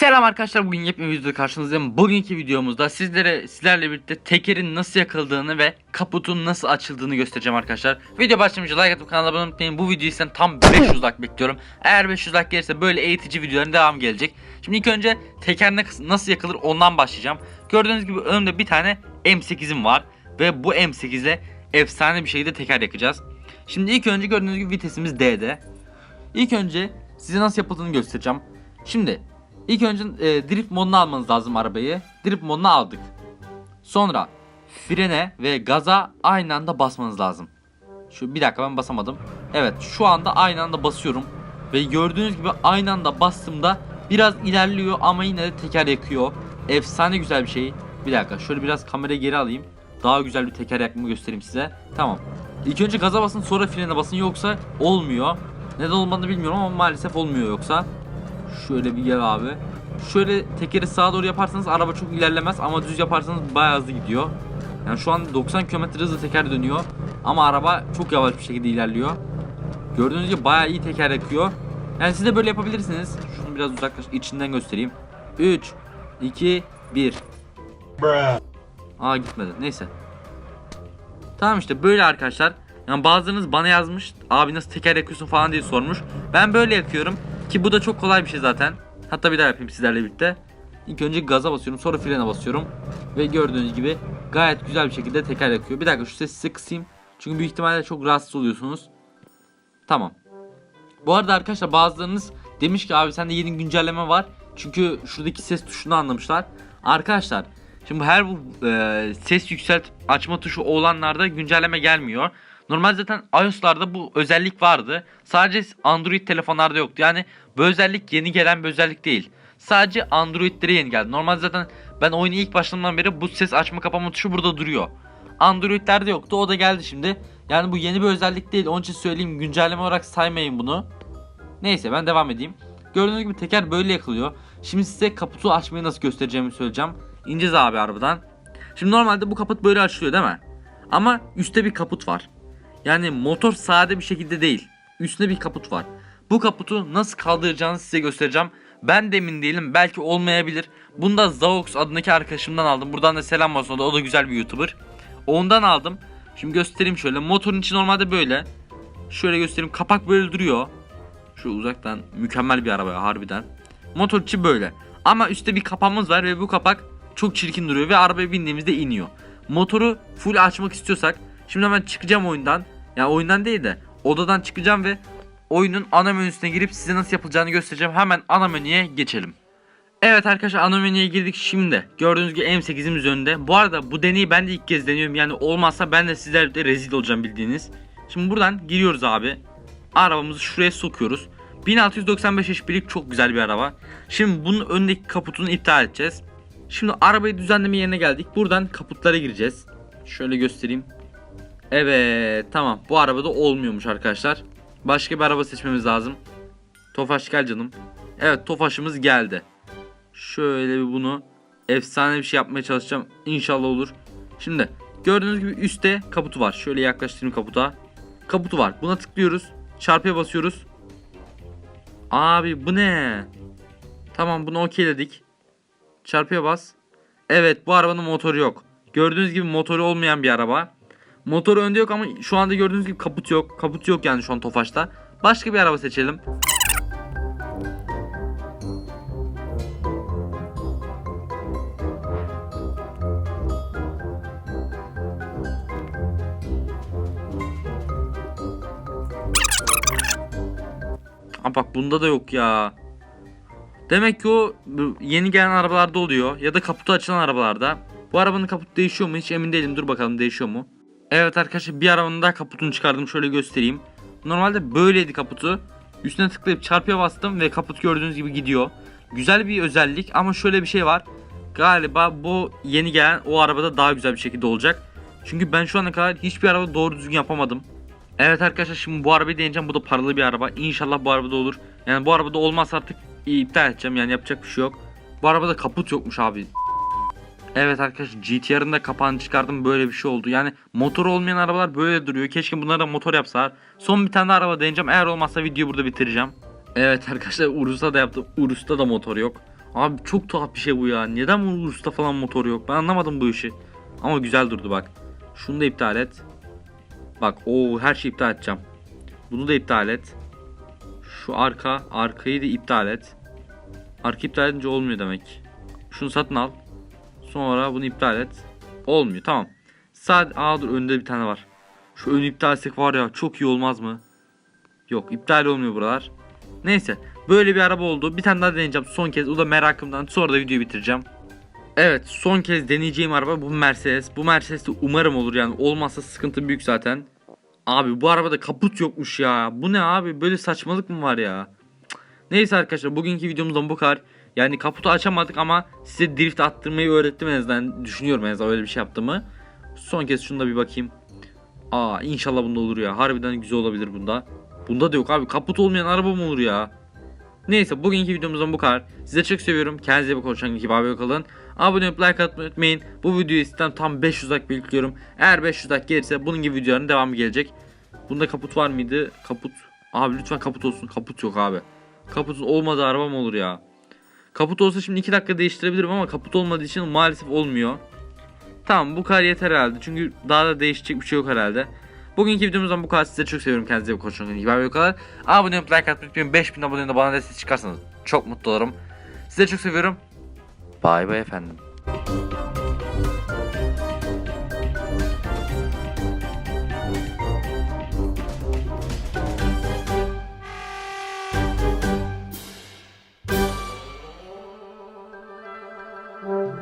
Selam arkadaşlar bugün yepyeni bir videoda karşınızdayım. Bugünkü videomuzda sizlere sizlerle birlikte tekerin nasıl yakıldığını ve kaputun nasıl açıldığını göstereceğim arkadaşlar. Video başlamadan like atıp kanala abone olmayı. Bu videoyu sizden tam 500 like bekliyorum. Eğer 500 like gelirse böyle eğitici videoların devamı gelecek. Şimdi ilk önce teker nasıl yakılır ondan başlayacağım. Gördüğünüz gibi önümde bir tane M8'im var ve bu M8 ile efsane bir şekilde teker yakacağız. Şimdi ilk önce gördüğünüz gibi vitesimiz D'de. İlk önce size nasıl yapıldığını göstereceğim. Şimdi ilk önce e, drift moduna almanız lazım arabayı. Drift moduna aldık. Sonra frene ve gaza aynı anda basmanız lazım. Şu bir dakika ben basamadım. Evet şu anda aynı anda basıyorum. Ve gördüğünüz gibi aynı anda bastığımda biraz ilerliyor ama yine de teker yakıyor. Efsane güzel bir şey. Bir dakika şöyle biraz kamerayı geri alayım. Daha güzel bir teker yakımı göstereyim size. Tamam. İlk önce gaza basın sonra frene basın yoksa olmuyor. Neden olmadığını bilmiyorum ama maalesef olmuyor yoksa. Şöyle bir gel abi. Şöyle tekeri sağa doğru yaparsanız araba çok ilerlemez ama düz yaparsanız bayağı hızlı gidiyor. Yani şu an 90 km hızla teker dönüyor ama araba çok yavaş bir şekilde ilerliyor. Gördüğünüz gibi bayağı iyi teker yakıyor. Yani siz de böyle yapabilirsiniz. Şunu biraz uzaklaş içinden göstereyim. 3 2 1 Aa gitmedi. Neyse. Tamam işte böyle arkadaşlar. Yani bazılarınız bana yazmış abi nasıl teker yakıyorsun falan diye sormuş. Ben böyle yakıyorum ki bu da çok kolay bir şey zaten. Hatta bir daha yapayım sizlerle birlikte. İlk önce gaza basıyorum sonra frene basıyorum. Ve gördüğünüz gibi gayet güzel bir şekilde teker yakıyor. Bir dakika şu sesi size. Çünkü büyük ihtimalle çok rahatsız oluyorsunuz. Tamam. Bu arada arkadaşlar bazılarınız demiş ki abi sende yeni güncelleme var. Çünkü şuradaki ses tuşunu anlamışlar. Arkadaşlar şimdi her bu e, ses yükselt açma tuşu olanlarda güncelleme gelmiyor. Normal zaten iOS'larda bu özellik vardı. Sadece Android telefonlarda yoktu. Yani bu özellik yeni gelen bir özellik değil. Sadece Android'lere yeni geldi. Normal zaten ben oyunu ilk başladığımdan beri bu ses açma kapama tuşu burada duruyor. Android'lerde yoktu. O da geldi şimdi. Yani bu yeni bir özellik değil. Onun için söyleyeyim güncelleme olarak saymayın bunu. Neyse ben devam edeyim. Gördüğünüz gibi teker böyle yakılıyor. Şimdi size kaputu açmayı nasıl göstereceğimi söyleyeceğim. İneceğiz abi arabadan. Şimdi normalde bu kaput böyle açılıyor değil mi? Ama üstte bir kaput var. Yani motor sade bir şekilde değil. Üstünde bir kaput var. Bu kaputu nasıl kaldıracağınızı size göstereceğim. Ben de emin değilim. Belki olmayabilir. Bunu da Zavox adındaki arkadaşımdan aldım. Buradan da selam olsun. O da, o da güzel bir YouTuber. Ondan aldım. Şimdi göstereyim şöyle. Motorun içi normalde böyle. Şöyle göstereyim. Kapak böyle duruyor. Şu uzaktan mükemmel bir araba ya, harbiden. Motor içi böyle. Ama üstte bir kapağımız var ve bu kapak çok çirkin duruyor ve arabaya bindiğimizde iniyor. Motoru full açmak istiyorsak şimdi hemen çıkacağım oyundan. Yani oyundan değil de odadan çıkacağım ve oyunun ana menüsüne girip size nasıl yapılacağını göstereceğim. Hemen ana menüye geçelim. Evet arkadaşlar ana menüye girdik şimdi. Gördüğünüz gibi M8'imiz önünde. Bu arada bu deneyi ben de ilk kez deniyorum. Yani olmazsa ben de sizlerle rezil olacağım bildiğiniz. Şimdi buradan giriyoruz abi. Arabamızı şuraya sokuyoruz. 1695 HP çok güzel bir araba. Şimdi bunun öndeki kaputunu iptal edeceğiz. Şimdi arabayı düzenleme yerine geldik. Buradan kaputlara gireceğiz. Şöyle göstereyim. Evet tamam bu arabada olmuyormuş arkadaşlar. Başka bir araba seçmemiz lazım. Tofaş gel canım. Evet Tofaş'ımız geldi. Şöyle bir bunu efsane bir şey yapmaya çalışacağım. İnşallah olur. Şimdi gördüğünüz gibi üstte kaputu var. Şöyle yaklaştırayım kaputa. Kaputu var. Buna tıklıyoruz. Çarpıya basıyoruz. Abi bu ne? Tamam bunu okeyledik. Çarpıya bas. Evet bu arabanın motoru yok. Gördüğünüz gibi motoru olmayan bir araba. Motoru önde yok ama şu anda gördüğünüz gibi kaput yok. Kaput yok yani şu an Tofaş'ta. Başka bir araba seçelim. Aa bak bunda da yok ya. Demek ki o yeni gelen arabalarda oluyor ya da kaputu açılan arabalarda. Bu arabanın kaputu değişiyor mu hiç emin değilim. Dur bakalım değişiyor mu? Evet arkadaşlar bir arabanın daha kaputunu çıkardım. Şöyle göstereyim. Normalde böyleydi kaputu. Üstüne tıklayıp çarpıya bastım ve kaput gördüğünüz gibi gidiyor. Güzel bir özellik ama şöyle bir şey var. Galiba bu yeni gelen o arabada daha güzel bir şekilde olacak. Çünkü ben şu ana kadar hiçbir araba doğru düzgün yapamadım. Evet arkadaşlar şimdi bu arabayı deneyeceğim. Bu da paralı bir araba. İnşallah bu arabada olur. Yani bu arabada olmazsa artık iptal edeceğim. Yani yapacak bir şey yok. Bu arabada kaput yokmuş abi. Evet arkadaşlar GTR'ın da kapağını çıkardım böyle bir şey oldu. Yani motor olmayan arabalar böyle duruyor. Keşke bunlara da motor yapsalar. Son bir tane daha araba deneyeceğim. Eğer olmazsa videoyu burada bitireceğim. Evet arkadaşlar Urus'ta da yaptım. Urus'ta da motor yok. Abi çok tuhaf bir şey bu ya. Neden bu usta falan motor yok? Ben anlamadım bu işi. Ama güzel durdu bak. Şunu da iptal et. Bak o her şeyi iptal edeceğim. Bunu da iptal et. Şu arka, arkayı da iptal et. Arka iptal edince olmuyor demek. Şunu satın al. Sonra bunu iptal et. Olmuyor tamam. Sadece aa dur önde bir tane var. Şu önü iptal etsek var ya çok iyi olmaz mı? Yok iptal olmuyor buralar. Neyse böyle bir araba oldu. Bir tane daha deneyeceğim son kez. O da merakımdan sonra da videoyu bitireceğim. Evet son kez deneyeceğim araba bu Mercedes. Bu Mercedes de umarım olur yani. Olmazsa sıkıntı büyük zaten. Abi bu arabada kaput yokmuş ya. Bu ne abi böyle saçmalık mı var ya? Neyse arkadaşlar bugünkü videomuzdan bu kadar. Yani kaputu açamadık ama size drift attırmayı öğrettim en azından. Düşünüyorum en azından öyle bir şey yaptığımı. Son kez şunu da bir bakayım. Aa inşallah bunda olur ya. Harbiden güzel olabilir bunda. Bunda da yok abi. Kaput olmayan araba mı olur ya? Neyse bugünkü videomuzdan bu kadar. Size çok seviyorum. Kendinize iyi bakın. Gibi abi kalın. Abone olup like atmayı unutmayın. Bu videoyu sizden tam 500 like bekliyorum. Eğer 500 like gelirse bunun gibi videoların devamı gelecek. Bunda kaput var mıydı? Kaput. Abi lütfen kaput olsun. Kaput yok abi. Kaputun olmadığı araba mı olur ya? Kaput olsa şimdi 2 dakika değiştirebilirim ama kaput olmadığı için maalesef olmuyor. Tamam bu kadar yeter herhalde. Çünkü daha da değişecek bir şey yok herhalde. Bugünkü videomuzdan bu kadar. Size çok seviyorum. Kendinize iyi bakın. Hoşçakalın. İyi bay kadar. Abone olup like atmayı unutmayın. 5000 abone de bana destek çıkarsanız çok mutlu olurum. Size çok seviyorum. Bay bay efendim. Música